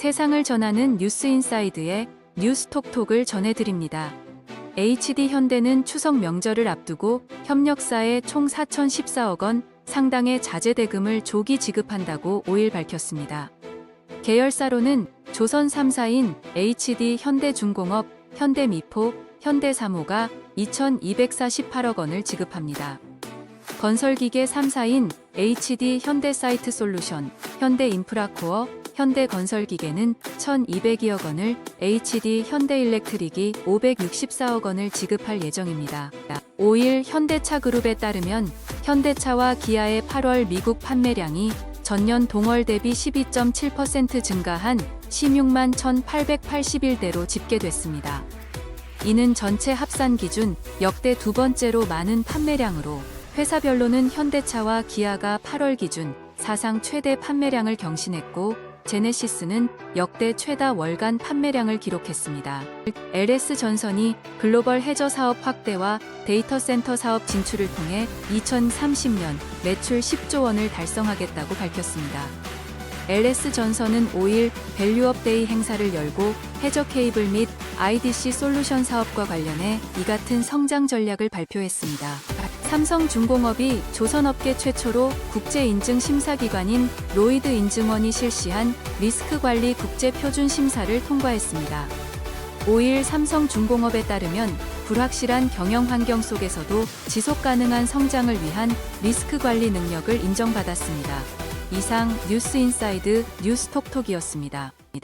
세상을 전하는 뉴스 인사이드의 뉴스톡톡을 전해드립니다. HD 현대는 추석 명절을 앞두고 협력사에 총 4,014억 원 상당의 자재 대금을 조기 지급한다고 5일 밝혔습니다. 계열사로는 조선 3사인 HD 현대중공업, 현대미포, 현대사모가 2,248억 원을 지급합니다. 건설기계 3사인 HD 현대사이트 솔루션, 현대인프라코어, 현대건설기계는 1,202억 원을, HD 현대일렉트릭이 564억 원을 지급할 예정입니다. 5일 현대차 그룹에 따르면 현대차와 기아의 8월 미국 판매량이 전년 동월 대비 12.7% 증가한 16만 1,881대로 집계됐습니다. 이는 전체 합산 기준 역대 두 번째로 많은 판매량으로 회사별로는 현대차와 기아가 8월 기준 사상 최대 판매량을 경신했고 제네시스는 역대 최다 월간 판매량을 기록했습니다. LS 전선이 글로벌 해저 사업 확대와 데이터 센터 사업 진출을 통해 2030년 매출 10조 원을 달성하겠다고 밝혔습니다. LS 전선은 5일 밸류업데이 행사를 열고 해저 케이블 및 IDC 솔루션 사업과 관련해 이 같은 성장 전략을 발표했습니다. 삼성중공업이 조선업계 최초로 국제 인증 심사기관인 로이드 인증원이 실시한 리스크 관리 국제 표준 심사를 통과했습니다. 5일 삼성중공업에 따르면 불확실한 경영 환경 속에서도 지속 가능한 성장을 위한 리스크 관리 능력을 인정받았습니다. 이상 뉴스 인사이드 뉴스톡톡이었습니다.